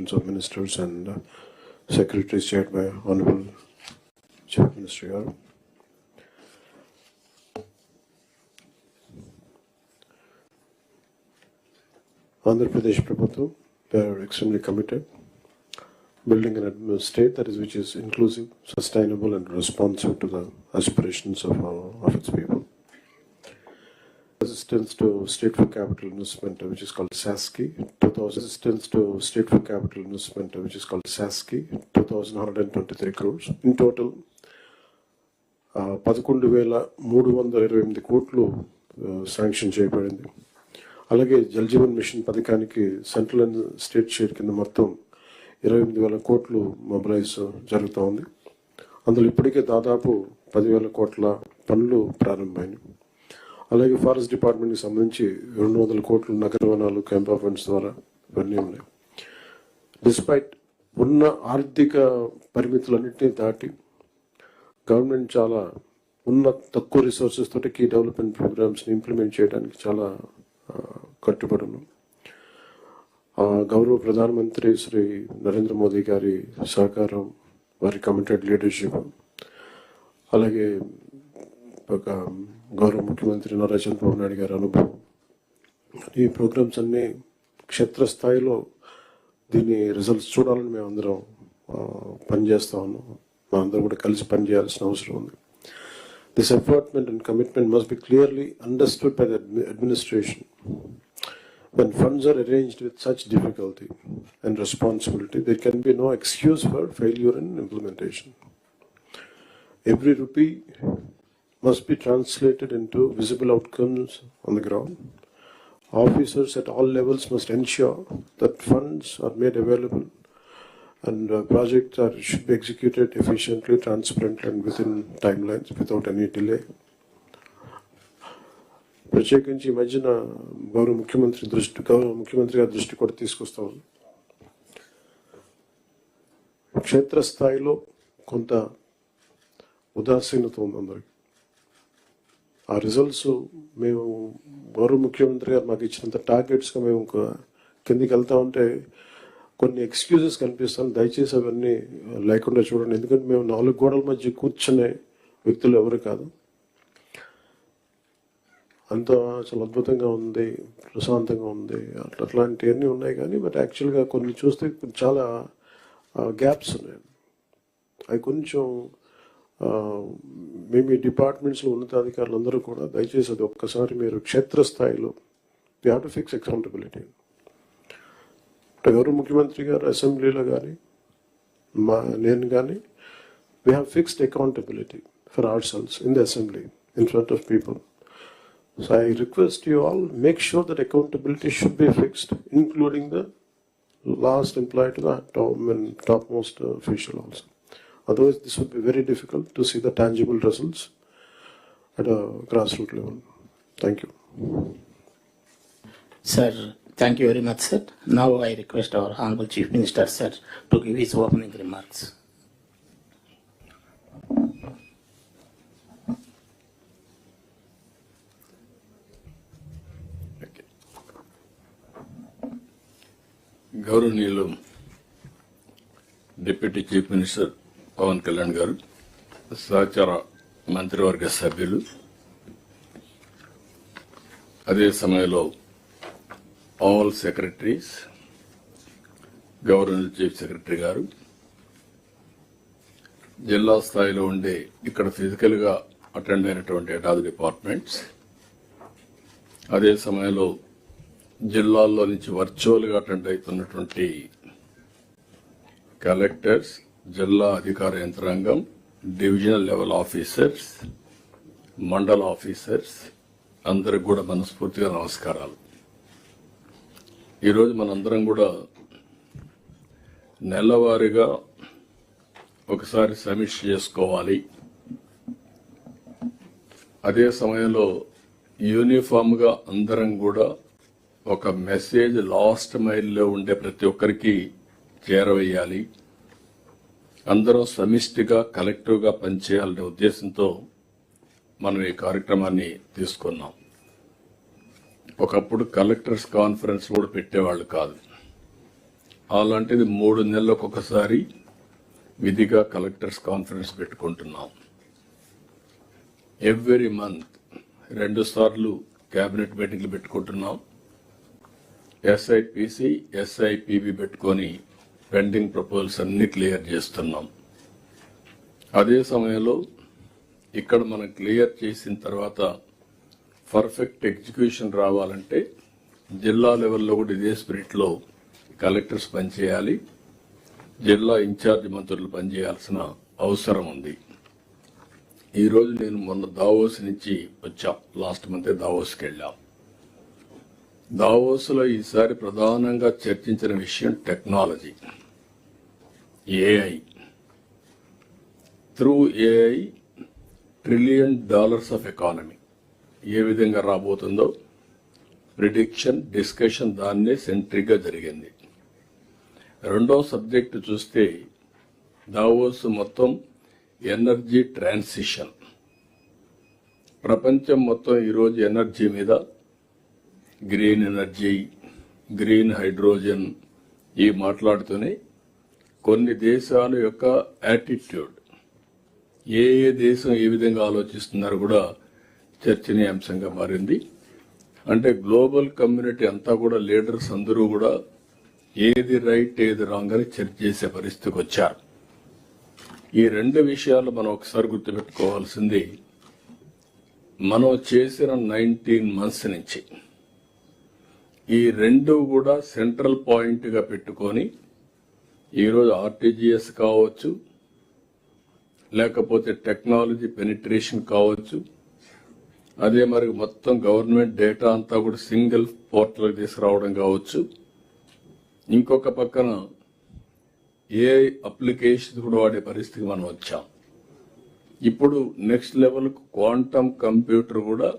Conference of Ministers and uh, Secretaries chaired by Honorable Chief Minister Garu. Andhra Pradesh Prabhutam, they are extremely committed, building an state that is which is inclusive, sustainable, and responsive to the aspirations of, our, of its people. Assistance to State for Capital Investment, which is called SASCI. 2000 assistance to State for Capital Investment, which is called SASCI, 2,123 crores. In total, పదకొండు వేల మూడు వందల ఇరవై ఎనిమిది కోట్లు sanction చేయబడింది అలాగే Jal Jeevan mission పథకానికి సెంట్రల్ అండ్ స్టేట్ షేర్ కింద మొత్తం ఇరవై ఎనిమిది వేల కోట్లు మొబిలైజ్ జరుగుతూ ఉంది అందులో ఇప్పటికే దాదాపు పదివేల కోట్ల పనులు ప్రారంభమైనవి అలాగే ఫారెస్ట్ డిపార్ట్మెంట్కి సంబంధించి రెండు వందల కోట్లు నగర వనాలు క్యాంప్ ఆఫ్ ఫండ్స్ ద్వారా ఇవన్నీ ఉన్నాయి. డిస్పైట్ ఉన్న ఆర్థిక పరిమితులన్నింటినీ దాటి గవర్నమెంట్ చాలా ఉన్న తక్కువ రిసోర్సెస్ తోటి కీ డెవలప్మెంట్ ప్రోగ్రామ్స్ని ఇంప్లిమెంట్ చేయడానికి చాలా ఆ, కట్టుబడి ఉన్నాం గౌరవ ప్రధానమంత్రి శ్రీ నరేంద్ర మోదీ గారి సహకారం వారి కమిటెడ్ లీడర్షిప్ అలాగే ఒక గౌరవ ముఖ్యమంత్రి నారా చంద్రబాబు నాయుడు గారి అనుభవం. ఈ ప్రోగ్రామ్స్ అన్నీ క్షేత్రస్థాయిలో దీని రిజల్ట్స్ చూడాలని మేము అందరం పనిచేస్తా ఉన్నాం. మా అందరం కూడా కలిసి పనిచేయాల్సిన అవసరం ఉంది. This apartment and commitment must be clearly understood by the administration When funds are arranged with such difficulty and responsibility, there can be no excuse for failure in implementation. Every rupee must be translated into visible outcomes on the ground. Officers at all levels must ensure that funds are made available and uh, projects are, should be executed efficiently, transparently, and within timelines without any delay. ప్రత్యేకించి ఈ మధ్యన గౌరవ ముఖ్యమంత్రి దృష్టి గౌరవ ముఖ్యమంత్రి గారి దృష్టి కూడా తీసుకొస్తాం క్షేత్రస్థాయిలో కొంత ఉదాసీనత ఉంది అందరికి ఆ రిజల్ట్స్ మేము గౌరవ ముఖ్యమంత్రి గారు మాకు ఇచ్చినంత టార్గెట్స్గా మేము కిందికి వెళ్తా ఉంటే కొన్ని ఎక్స్క్యూజెస్ కనిపిస్తాను. దయచేసి అవన్నీ లేకుండా చూడండి. ఎందుకంటే మేము నాలుగు గోడల మధ్య కూర్చునే వ్యక్తులు ఎవరు కాదు. అంత చాలా అద్భుతంగా ఉంది ప్రశాంతంగా ఉంది. అట్లా అట్లాంటివన్నీ ఉన్నాయి కానీ బట్ యాక్చువల్గా కొన్ని చూస్తే చాలా గ్యాప్స్ ఉన్నాయి. అవి కొంచెం ఆ, మేము ఈ డిపార్ట్మెంట్స్లో ఉన్నతాధికారులు అందరూ కూడా దయచేసి అది ఒక్కసారి మీరు క్షేత్రస్థాయిలో we have to fix accountability అంటే గౌరవ ముఖ్యమంత్రి గారు అసెంబ్లీలో కానీ మా నేను కానీ we have fixed accountability for our selves in the assembly in front of people so I request you all make sure that accountability should be fixed including the last employee to the top most topmost also. Otherwise, this would be very difficult to see the tangible results at a grassroots level. Thank you. Sir, thank you very much, sir. Now I request our Honorable Chief Minister, sir, to give his opening remarks. గౌరవనీయులు deputy chief minister Pawan Kalyan garu సహచార మంత్రివర్గ సభ్యులు. అదే సమయంలో all secretaries governor chief secretary garu జిల్లా స్థాయిలో ఉండే ఇక్కడ ఫిజికల్గా అటెండ్ అయినటువంటి హెడ్ డిపార్ట్మెంట్స్ అదే సమయంలో జిల్లాల్లో నుంచి వర్చువల్గా అటెండ్ అవుతున్నటువంటి కలెక్టర్స్ జిల్లా అధికార యంత్రాంగం divisional level officers mandal officers అందరికి కూడా మనస్ఫూర్తిగా నమస్కారాలు. ఈరోజు మనందరం కూడా నెలవారీగా ఒకసారి సమీక్ష చేసుకోవాలి. అదే సమయంలో యూనిఫామ్గా అందరం కూడా ఒక మెసేజ్ లాస్ట్ మైల్లో ఉండే ప్రతి ఒక్కరికి చేరవేయాలి. అందరం సమిష్టిగా కలెక్టివ్గా పనిచేయాలనే ఉద్దేశంతో మనం ఈ కార్యక్రమాన్ని తీసుకున్నాం. ఒకప్పుడు కలెక్టర్స్ కాన్ఫరెన్స్ కూడా పెట్టేవాళ్ళు కాదు. అలాంటిది మూడు నెలలకు ఒకసారి విధిగా కలెక్టర్స్ కాన్ఫరెన్స్ పెట్టుకుంటున్నాం. ఎవ్రీ మంత్ రెండు సార్లు కేబినెట్ మీటింగ్లు పెట్టుకుంటున్నాం. ఎస్ఐపిసి ఎస్ఐపిబి పెట్టుకొని పెండింగ్ ప్రపోజల్స్ అన్ని క్లియర్ చేస్తున్నాం. అదే సమయంలో ఇక్కడ మనం క్లియర్ చేసిన తర్వాత పర్ఫెక్ట్ ఎగ్జిక్యూషన్ రావాలంటే జిల్లా లెవెల్లో కూడా ఇదే స్పిరిట్లో కలెక్టర్స్ పనిచేయాలి జిల్లా ఇన్ఛార్జ్ మంత్రులు పనిచేయాల్సిన అవసరం ఉంది. ఈరోజు నేను మొన్న దావోస్ నుంచి వచ్చా. లాస్ట్ మంత్ దావోస్కి వెళ్ళాం. దావోస్లో ఈసారి ప్రధానంగా చర్చించిన విషయం technology. AI through AI trillion dollars of economy ఏ విధంగా రాబోతుందో ప్రిడిక్షన్ డిస్కషన్ దాన్నే సెంట్రిక్గా జరిగింది. రెండో సబ్జెక్టు చూస్తే దావోస్ మొత్తం ఎనర్జీ ట్రాన్సిషన్ ప్రపంచం మొత్తం ఈరోజు ఎనర్జీ మీద గ్రీన్ ఎనర్జీ గ్రీన్ హైడ్రోజన్ ఈ మాట్లాడుతూనే కొన్ని దేశాల యొక్క యాటిట్యూడ్ ఏ ఏ దేశం ఏ విధంగా ఆలోచిస్తున్నారు కూడా చర్చనీయాంశంగా మారింది. అంటే గ్లోబల్ కమ్యూనిటీ అంతా కూడా లీడర్స్ అందరూ కూడా ఏది రైట్ ఏది రాంగ్ అని చర్చ చేసే పరిస్థితికి వచ్చారు. ఈ రెండు విషయాలు మనం ఒకసారి గుర్తుపెట్టుకోవాల్సింది. మనం చేసిన నైన్టీన్ మంత్స్ నుంచి ఈ రెండు కూడా సెంట్రల్ పాయింట్గా పెట్టుకొని ఈరోజు ఆర్టీజీఎస్ కావచ్చు లేకపోతే టెక్నాలజీ పెనిట్రేషన్ కావచ్చు అదే మరి మొత్తం గవర్నమెంట్ డేటా అంతా కూడా సింగిల్ పోర్టల్ తీసుకురావడం కావచ్చు. ఇంకొక పక్కన ఏ అప్లికేషన్ కూడా వాడే పరిస్థితికి మనం వచ్చాం. ఇప్పుడు నెక్స్ట్ లెవెల్ క్వాంటమ్ కంప్యూటర్ కూడా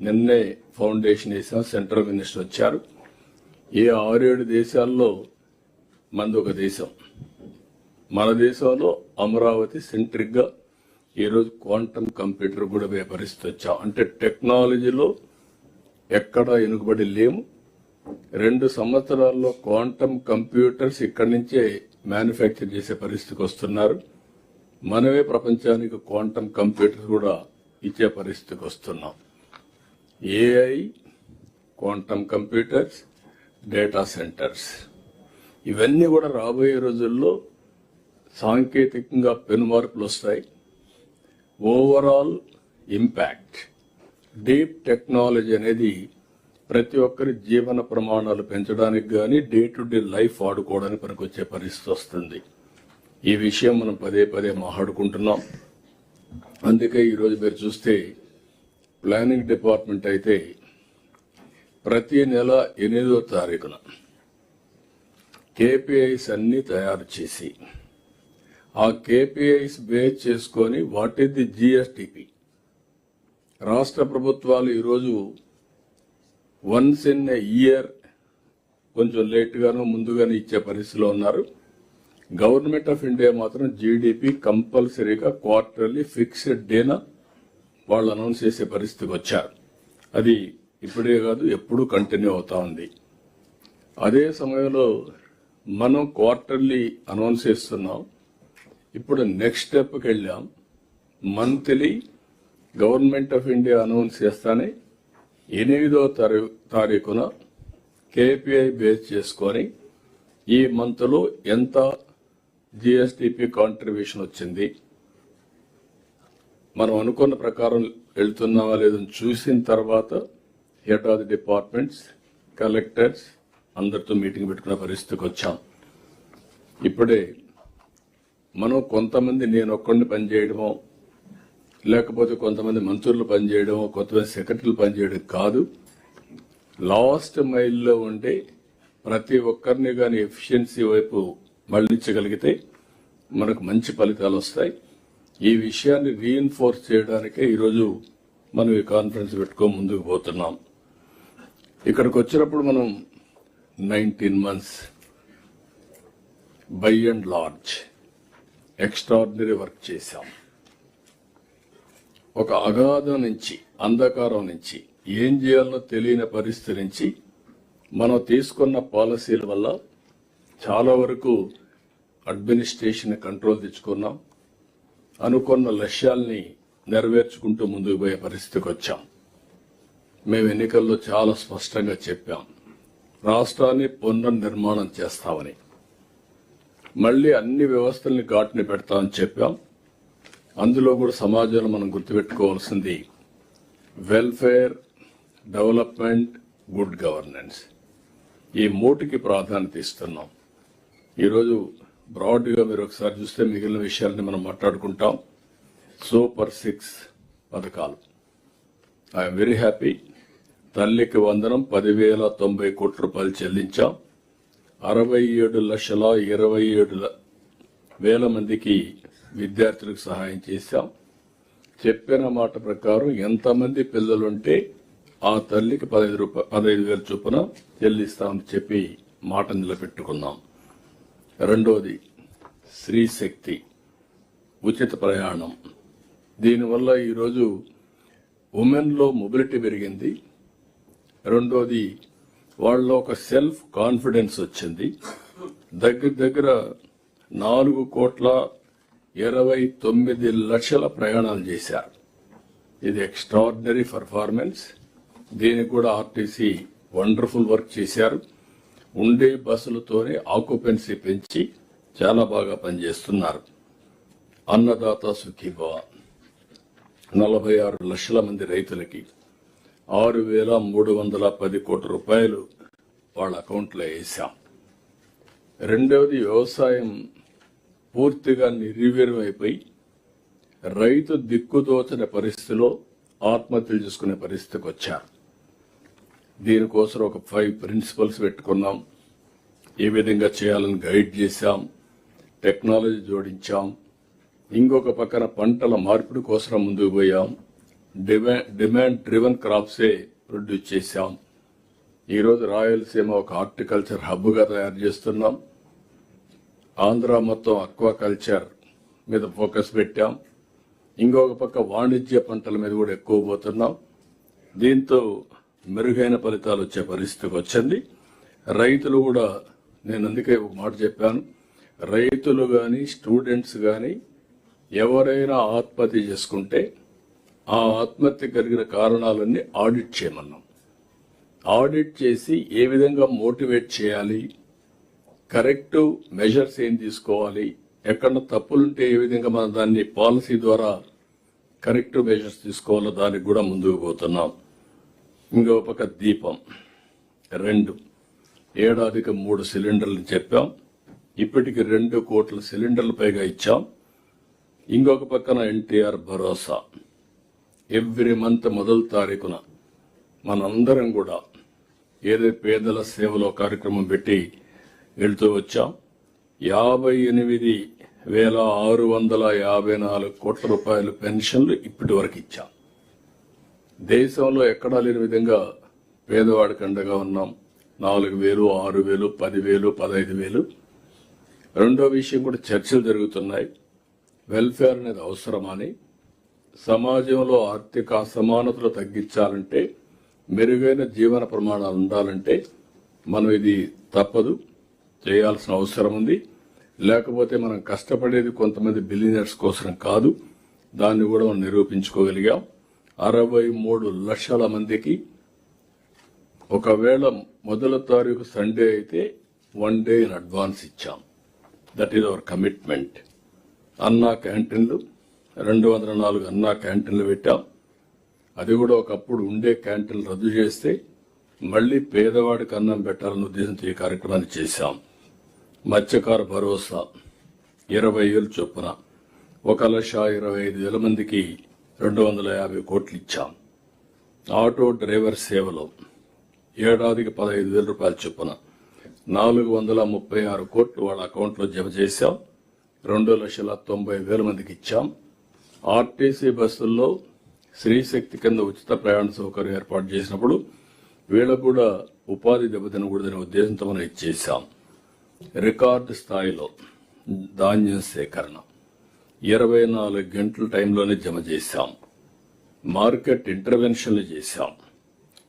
నిన్నే ఫౌండేషన్ వేసిన సెంట్రల్ మినిస్టర్ వచ్చారు. ఏ ఆరేడు దేశాల్లో మంది ఒక దేశం. మన దేశంలో అమరావతి సెంట్రిక్గా ఈరోజు క్వాంటమ్ కంప్యూటర్ కూడా పోయే పరిస్థితి వచ్చాం అంటే టెక్నాలజీలో ఎక్కడా వెనుకబడి లేము. రెండు సంవత్సరాల్లో క్వాంటమ్ కంప్యూటర్స్ ఇక్కడి నుంచే మ్యానుఫ్యాక్చర్ చేసే పరిస్థితికి వస్తున్నారు. మనమే ప్రపంచానికి క్వాంటమ్ కంప్యూటర్స్ కూడా ఇచ్చే పరిస్థితికి వస్తున్నాం. AI quantum computers data centres. ఇవన్నీ కూడా రాబోయే రోజుల్లో సాంకేతికంగా పెనుమార్పులు వస్తాయి. ఓవరాల్ ఇంపాక్ట్ డీప్ టెక్నాలజీ అనేది ప్రతి ఒక్కరి జీవన ప్రమాణాలు పెంచడానికి కానీ డే టు డే లైఫ్ ఆడుకోవడానికి పనికొచ్చే పరిస్థితి వస్తుంది. ఈ విషయం మనం పదే పదే మాట్లాడుకుంటున్నాం. అందుకే ఈరోజు మీరు చూస్తే ప్లానింగ్ డిపార్ట్మెంట్ అయితే ప్రతి నెల ఎనిమిదో తారీఖున కేపీఐస్ అన్ని తయారు చేసి ఆ కేపీఐస్ బేస్ చేసుకొని వాట్ ఈస్ ది జిఎస్టిపి? రాష్ట్ర ప్రభుత్వాలు ఈరోజు వన్స్ ఇన్ ఎ ఇయర్ కొంచెం లేట్గానో ముందుగానే ఇచ్చే పరిస్థితిలో ఉన్నారు. గవర్నమెంట్ ఆఫ్ ఇండియా మాత్రం జీడిపి కంపల్సరీగా క్వార్టర్లీ ఫిక్స్డ్ డేన వాళ్ళు అనౌన్స్ చేసే పరిస్థితికి వచ్చారు. అది ఇప్పుడే కాదు ఎప్పుడూ కంటిన్యూ అవుతా ఉంది. అదే సమయంలో మనం క్వార్టర్లీ అనౌన్స్ చేస్తున్నాం. ఇప్పుడు నెక్స్ట్ స్టెప్కి వెళ్ళాం. Monthly government of India announce చేస్తానే ఎనిమిదో తారీ- తారీఖున కేపీఐ బేస్ చేసుకొని ఈ మంత్లో ఎంత జిఎస్టిపి కాంట్రిబ్యూషన్ వచ్చింది. మనం అనుకున్న ప్రకారం వెళ్తున్నామా లేదని చూసిన తర్వాత head of the departments collectors అందరితో మీటింగ్ పెట్టుకున్న పరిస్థితికి వచ్చాం. ఇప్పుడే మనం కొంతమంది నేను ఒక్కడిని పనిచేయడమో లేకపోతే కొంతమంది మంత్రులు పనిచేయడమో కొంతమంది సెక్రటరీలు పనిచేయడం కాదు. లాస్ట్ మైల్లో ఉండే ప్రతి ఒక్కరిని కానీ ఎఫిషియన్సీ వైపు మళ్ళించగలిగితే మనకు మంచి ఫలితాలు వస్తాయి. ఈ విషయాన్ని రీఎన్ఫోర్స్ చేయడానికే ఈరోజు మనం ఈ కాన్ఫరెన్స్ పెట్టుకో ముందుకు పోతున్నాం. ఇక్కడికి వచ్చినప్పుడు మనం nineteen months. By and large extraordinary work చేశాం. ఒక అగాధం నుంచి అంధకారం నుంచి ఏం చేయాలో తెలియని పరిస్థితి నుంచి మనం తీసుకున్న పాలసీల వల్ల చాలా వరకు అడ్మినిస్ట్రేషన్ కంట్రోల్ తెచ్చుకున్నాం. అనుకున్న లక్ష్యాల్ని నెరవేర్చుకుంటూ ముందుకు పోయే పరిస్థితికి వచ్చాం. మేము ఎన్నికల్లో చాలా స్పష్టంగా చెప్పాం. రాష్ట్రాన్ని పునర్నిర్మాణం చేస్తామని. మళ్ళీ అన్ని వ్యవస్థల్ని ఘాటుని పెడతామని చెప్పాం. అందులో కూడా సమాజంలో మనం గుర్తుపెట్టుకోవాల్సింది వెల్ఫేర్ డెవలప్మెంట్ గుడ్ గవర్నెన్స్. ఈ మూటికి ప్రాధాన్యత ఇస్తున్నాం. ఈరోజు బ్రాడ్గా మీరు ఒకసారి చూస్తే మిగిలిన విషయాల్ని మనం మాట్లాడుకుంటాం. సూపర్ సిక్స్ పథకాలు. I'm very happy. తల్లికి వందనం పదివేల తొంభై కోట్ల రూపాయలు చెల్లించాం. అరవై ఏడు లక్షల ఇరవై ఏడు వేల మందికి విద్యార్థులకు సహాయం చేశాం. చెప్పిన మాట ప్రకారం ఎంతమంది పిల్లలుంటే ఆ తల్లికి పదహైదు రూపాయ పదహైదు వేల చొప్పున చెల్లిస్తామని చెప్పి మాట నిలబెట్టుకున్నాం. రెండోది స్త్రీ శక్తి ఉచిత ప్రయాణం. దీనివల్ల ఈరోజు ఉమెన్లో మొబిలిటీ పెరిగింది. రెండోది వాళ్ళలో ఒక సెల్ఫ్ కాన్ఫిడెన్స్ వచ్చింది. దగ్గర దగ్గర నాలుగు కోట్ల ఇరవై తొమ్మిది లక్షల ప్రయాణాలు చేశారు. ఇది ఎక్స్ట్రాడినరీ పర్ఫార్మెన్స్ దీనికి కూడా ఆర్టీసీ వండర్ఫుల్ వర్క్ చేశారు. ఉండే బస్సులతోనే ఆక్యుపెన్సీ పెంచి చాలా బాగా పనిచేస్తున్నారు. అన్నదాత సుఖీభవ. నలభై ఆరు లక్షల మంది రైతులకి ఆరు వేల మూడు వందల పది కోట్ల రూపాయలు వాళ్ళ అకౌంట్లో వేసాం. రెండవది వ్యవసాయం పూర్తిగా నిర్వీర్యమైపోయి రైతు దిక్కుదోచని పరిస్థితిలో ఆత్మహత్యలు చేసుకునే పరిస్థితికి వచ్చారు. దీనికోసం ఒక ఫైవ్ ప్రిన్సిపల్స్ పెట్టుకున్నాం. ఏ విధంగా చేయాలని గైడ్ చేశాం. టెక్నాలజీ జోడించాం. ఇంకొక పక్కన పంటల మార్పిడి కోసం ముందుకు పోయాం. డిమాండ్ డిమాండ్ డ్రివెన్ క్రాప్సే ప్రొడ్యూస్ చేశాం. ఈరోజు రాయలసీమ ఒక హార్టికల్చర్ హబ్గా తయారు చేస్తున్నాం. ఆంధ్ర మొత్తం అక్వాకల్చర్ మీద ఫోకస్ పెట్టాం. ఇంకొక పక్క వాణిజ్య పంటల మీద కూడా ఎక్కువ పోతున్నాం. దీంతో మెరుగైన ఫలితాలు వచ్చే పరిస్థితికి వచ్చింది. రైతులు కూడా నేను అందుకే ఒక మాట చెప్పాను రైతులు కానీ స్టూడెంట్స్ కానీ ఎవరైనా ఆత్మహత్య చేసుకుంటే ఆ ఆత్మహత్య కలిగిన కారణాలన్నీ ఆడిట్ చేయమన్నాం. ఆడిట్ చేసి ఏ విధంగా మోటివేట్ చేయాలి? కరెక్ట్ మెజర్స్ ఏం తీసుకోవాలి? ఎక్కడ తప్పులుంటే ఏ విధంగా మనం దాన్ని పాలసీ ద్వారా కరెక్ట్ మెజర్స్ తీసుకోవాలో దానికి కూడా ముందుకు పోతున్నాం. ఇంకో పక్క దీపం. రెండు. ఏడాదికి మూడు సిలిండర్లు చెప్పాం. ఇప్పటికి రెండు కోట్ల సిలిండర్లు పైగా ఇచ్చాం. ఇంకొక పక్కన ఎన్టీఆర్ భరోసా. ఎవ్రీ మంత్ మొదటి తారీఖున మనందరం కూడా ఏదో పేదల సేవలో కార్యక్రమం పెట్టి వెళ్తూ వచ్చాం. యాభై ఎనిమిది వేల ఆరు వందల యాభై నాలుగు కోట్ల రూపాయల పెన్షన్లు ఇప్పటి వరకు ఇచ్చాం. దేశంలో ఎక్కడా లేని విధంగా పేదవాడికి అండగా ఉన్నాం. నాలుగు వేలు ఆరు వేలు పదివేలు పదహైదు వేలు. రెండో విషయం కూడా చర్చలు జరుగుతున్నాయి. వెల్ఫేర్ అనేది అవసరమని సమాజంలో ఆర్థిక అసమానతలు తగ్గించాలంటే మెరుగైన జీవన ప్రమాణాలు ఉండాలంటే మనం ఇది తప్పదు చేయాల్సిన అవసరం ఉంది. లేకపోతే మనం కష్టపడేది కొంతమంది బిలియనర్స్ కోసం కాదు దాన్ని కూడా మనం నిరూపించుకోగలిగాం. అరవై మూడు లక్షల మందికి ఒకవేళ మొదల తారీఖు సండే అయితే వన్ డే ఇన్ అడ్వాన్స్ ఇచ్చాం. That is our commitment Anna క్యాంటీన్లు రెండు వందల నాలుగు అన్నా క్యాంటీన్లు పెట్టాం. అది కూడా ఒకప్పుడు ఉండే క్యాంటీన్లు రద్దు చేస్తే మళ్ళీ పేదవాడికి అన్నం పెట్టాలన్న ఉద్దేశంతో ఈ కార్యక్రమాన్ని చేశాం. మత్స్యకార భరోసా ఇరవై వేలు చొప్పున ఒక లక్ష ఇరవై ఐదు వేల మందికి రెండు వందల యాభై కోట్లు ఇచ్చాం. ఆటో డ్రైవర్ సేవలో ఏడాదికి పదహైదు వేల రూపాయల చొప్పున నాలుగు వందల ముప్పై ఆరు కోట్లు వాళ్ళ అకౌంట్లో జమ చేశాం. రెండు లక్షల తొంభై వేల మందికి ఇచ్చాం. ఆర్టీసీ బస్సుల్లో స్త్రీశక్తి కింద ఉచిత ప్రయాణ సౌకర్యం ఏర్పాటు చేసినప్పుడు వీళ్ళకు కూడా ఉపాధి దెబ్బతినకూడదనే ఉద్దేశంతో మనం ఇచ్చేసాం రికార్డు స్థాయిలో ధాన్యం సేకరణ. ఇరవై నాలుగు గంటల టైంలోనే జమ చేశాం. మార్కెట్ ఇంటర్వెన్షన్లు చేశాం.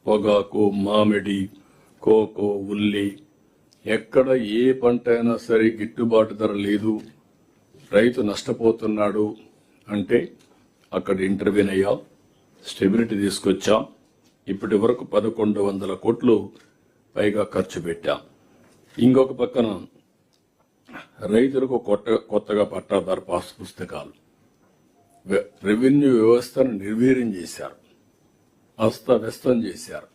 పొగాకు మామిడి కోకో ఉల్లి ఎక్కడ ఏ పంట అయినా సరే గిట్టుబాటు ధర లేదు. రైతు నష్టపోతున్నాడు. అంటే అక్కడ ఇంటర్వ్యూన్ అయ్యా స్టెబిలిటీ తీసుకొచ్చా ఇప్పటి వరకు పదకొండు వందల కోట్లు పైగా ఖర్చు పెట్టాం. ఇంకొక పక్కన రైతులకు కొత్త కొత్తగా పట్టాదారు పాస్ పుస్తకాలు. రెవెన్యూ వ్యవస్థను నిర్వీర్యం చేశారు. అస్తవ్యస్తం చేశారు.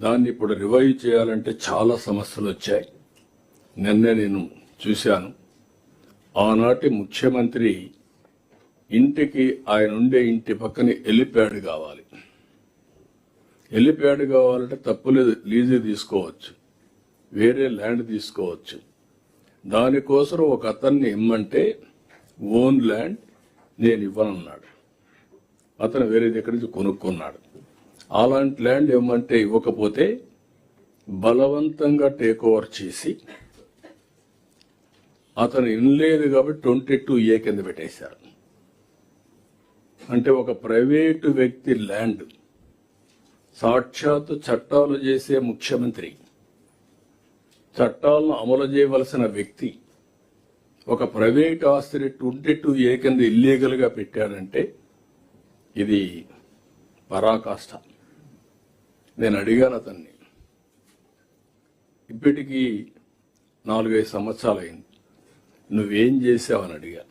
దాన్ని ఇప్పుడు రివైవ్ చేయాలంటే చాలా సమస్యలు వచ్చాయి. నిన్నే నేను చూశాను. ఆనాటి ముఖ్యమంత్రి ఇంటికి ఆయన ఉండే ఇంటి పక్కన ఎలిప్యాడ్ కావాలి. ఎలిప్యాడ్ కావాలంటే తప్పులేదు లీజు తీసుకోవచ్చు. వేరే ల్యాండ్ తీసుకోవచ్చు. దానికోసం ఒక అతన్ని ఇమ్మంటే ఓన్ ల్యాండ్ నేను ఇవ్వనన్నాడు. అతను వేరే దగ్గర నుంచి కొనుక్కున్నాడు. అలాంటి ల్యాండ్ ఇవ్వమంటే ఇవ్వకపోతే బలవంతంగా టేక్ ఓవర్ చేసి అతను ఇన్లేదు కాబట్టి ట్వంటీ టూ ఏ కింద పెట్టేశారు. అంటే ఒక ప్రైవేటు వ్యక్తి ల్యాండ్ సాక్షాత్తు చట్టాలు చేసే ముఖ్యమంత్రి చట్టాలను అమలు చేయవలసిన వ్యక్తి ఒక ప్రైవేట్ ఆస్తిని ట్వంటీ టూ ఏ కింద ఇల్లీగల్గా ఇది పరాకాష్ట. నేను అడిగాను అతన్ని. ఇప్పటికీ నాలుగైదు సంవత్సరాలు అయింది నువ్వేం చేసావని అడిగా.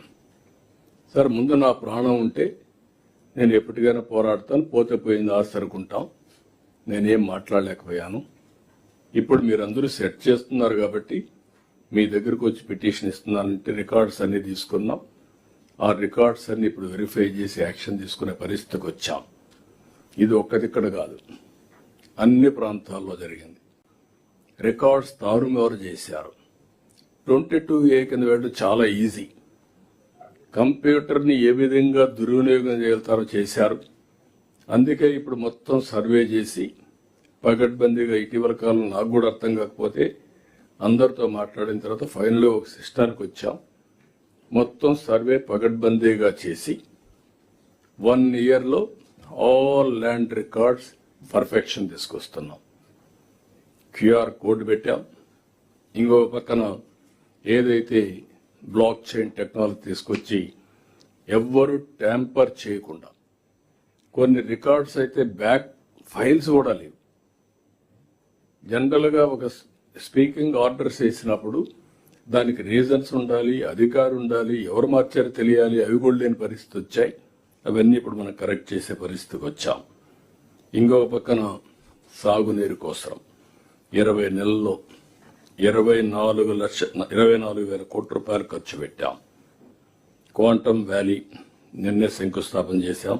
సార్ ముందు నా ప్రాణం ఉంటే నేను ఎప్పటికైనా పోరాడతాను పోతే పోయింది ఆశరుకుంటాం నేనేం మాట్లాడలేకపోయాను. ఇప్పుడు మీరందరూ సెట్ చేస్తున్నారు కాబట్టి మీ దగ్గరకు వచ్చి పిటిషన్ ఇస్తున్నానంటే రికార్డ్స్ అన్ని తీసుకున్నాం. ఆ రికార్డ్స్ అన్ని ఇప్పుడు వెరిఫై చేసి యాక్షన్ తీసుకునే పరిస్థితికి వచ్చాం. ఇది ఒక్కదిక్కడ కాదు. అన్ని ప్రాంతాల్లో జరిగింది. రికార్డ్స్ తారుమారు చేశారు. ట్వంటీ టూ ఏ కింద వెళ్ళడం చాలా ఈజీ. కంప్యూటర్ని ఏ విధంగా దుర్వినియోగం చేస్తారో చేశారు. అందుకే ఇప్పుడు మొత్తం సర్వే చేసి పగడ్బందీగా ఇటీవల కాలం నాకు కూడా అర్థం కాకపోతే అందరితో మాట్లాడిన తర్వాత ఫైనల్ ఒక సిస్టానికి వచ్చాం. మొత్తం సర్వే పగడ్బందీగా చేసి వన్ ఇయర్లో ఆల్ ల్యాండ్ రికార్డ్స్ పర్ఫెక్షన్ తీసుకొస్తున్నాం. క్యూఆర్ కోడ్ పెట్టాం. ఇంకో పక్కన ఏదైతే బ్లాక్ చైన్ టెక్నాలజీ తీసుకొచ్చి ఎవ్వరు ట్యాంపర్ చేయకుండా. కొన్ని రికార్డ్స్ అయితే బ్యాక్ ఫైల్స్ కూడా లేవు. జనరల్గా ఒక స్పీకింగ్ ఆర్డర్స్ వేసినప్పుడు దానికి రీజన్స్ ఉండాలి అధికారు ఉండాలి ఎవరు మార్చారో తెలియాలి అవి కూడా లేని పరిస్థితి వచ్చాయి. అవన్నీ ఇప్పుడు మనం కరెక్ట్ చేసే పరిస్థితికి వచ్చాం. ఇంకొక పక్కన సాగునీరు కోసం ఇరవై నెలల్లో ఇరవై నాలుగు లక్ష ఇరవై నాలుగు వేల కోట్ల రూపాయలు ఖర్చు పెట్టాం. క్వాంటమ్ వ్యాలీ నిన్నే శంకుస్థాపన చేశాం.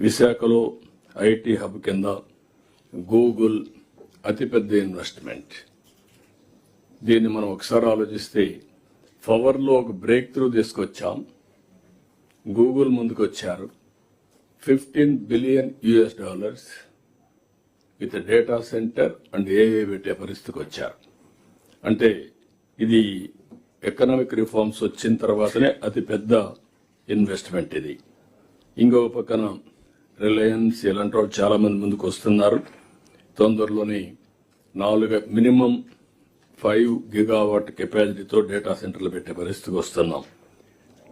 విశాఖలో ఐటీ హబ్ కింద గూగుల్ అతిపెద్ద ఇన్వెస్ట్మెంట్. దీన్ని మనం ఒకసారి ఆలోచిస్తే పవర్లో ఒక బ్రేక్ త్రూ తీసుకొచ్చాం. గూగుల్ ముందుకు వచ్చారు fifteen billion US dollars with data centre and ఏఏ పెట్టే పరిస్థితికి వచ్చారు అంటే ఇది ఎకనామిక్ రిఫార్మ్స్ వచ్చిన తర్వాతనే అతి పెద్ద ఇన్వెస్ట్మెంట్ ఇది. ఇంకొక పక్కన రిలయన్స్ ఇలాంటి వాళ్ళు చాలా మంది ముందుకు వస్తున్నారు తొందరలోనే నాలుగు మినిమం ఫైవ్ గిగావాట్ కెపాసిటీతో డేటా సెంటర్లు పెట్టే పరిస్థితికి వస్తున్నాం.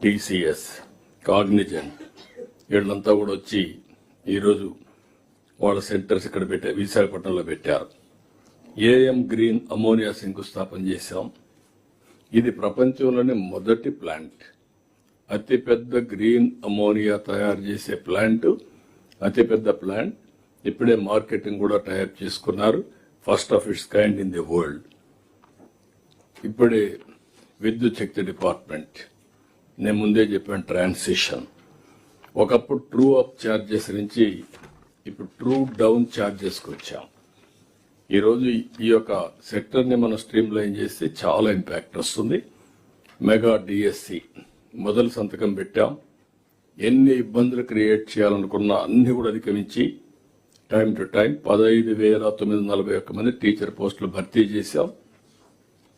టీసీఎస్ కాగ్నిజెంట్ వీళ్ళంతా కూడా వచ్చి ఈరోజు వాళ్ళ సెంటర్స్ ఇక్కడ పెట్టే విశాఖపట్నంలో పెట్టారు. ఏఎం గ్రీన్ అమోనియా శంకుస్థాపన చేశాం. ఇది ప్రపంచంలోనే మొదటి ప్లాంట్. అతిపెద్ద గ్రీన్ అమోనియా తయారు చేసే ప్లాంట్ అతిపెద్ద ప్లాంట్. ఇప్పుడే మార్కెటింగ్ కూడా టైప్ చేసుకున్నారు. First of its kind in the world. ఇప్పుడే విద్యుత్ శక్తి డిపార్ట్మెంట్. నేను ముందే చెప్పాను ట్రాన్సిషన్. ఒకప్పుడు ట్రూ అప్ ఛార్జెస్ నుంచి ఇప్పుడు ట్రూ డౌన్ ఛార్జెస్కి వచ్చాం. ఈరోజు ఈ యొక్క సెక్టర్ని మనం స్ట్రీమ్ లైన్ చేస్తే చాలా ఇంపాక్ట్ వస్తుంది. మెగా డిఎస్సి మొదలు సంతకం పెట్టాం. ఎన్ని ఇబ్బందులు క్రియేట్ చేయాలనుకున్నా అన్ని కూడా అధిగమించి టైం టు టైం పదహైదు వేల తొమ్మిది నలభై ఒక్క మంది టీచర్ పోస్టులు భర్తీ చేశాం.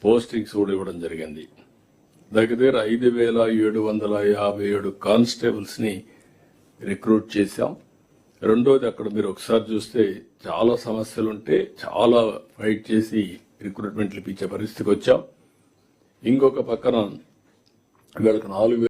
పోస్టింగ్స్ కూడా ఇవ్వడం జరిగింది. దగ్గర దగ్గర ఐదు వేల ఏడు వందల యాభై ఏడు కానిస్టేబుల్స్ని రిక్రూట్ చేశాం. రెండోది అక్కడ మీరు ఒకసారి చూస్తే చాలా సమస్యలు ఉంటే చాలా ఫైట్ చేసి రిక్రూట్మెంట్లు ఇప్పించే పరిస్థితికి వచ్చాం. ఇంకొక పక్కన వీళ్ళకి నాలుగు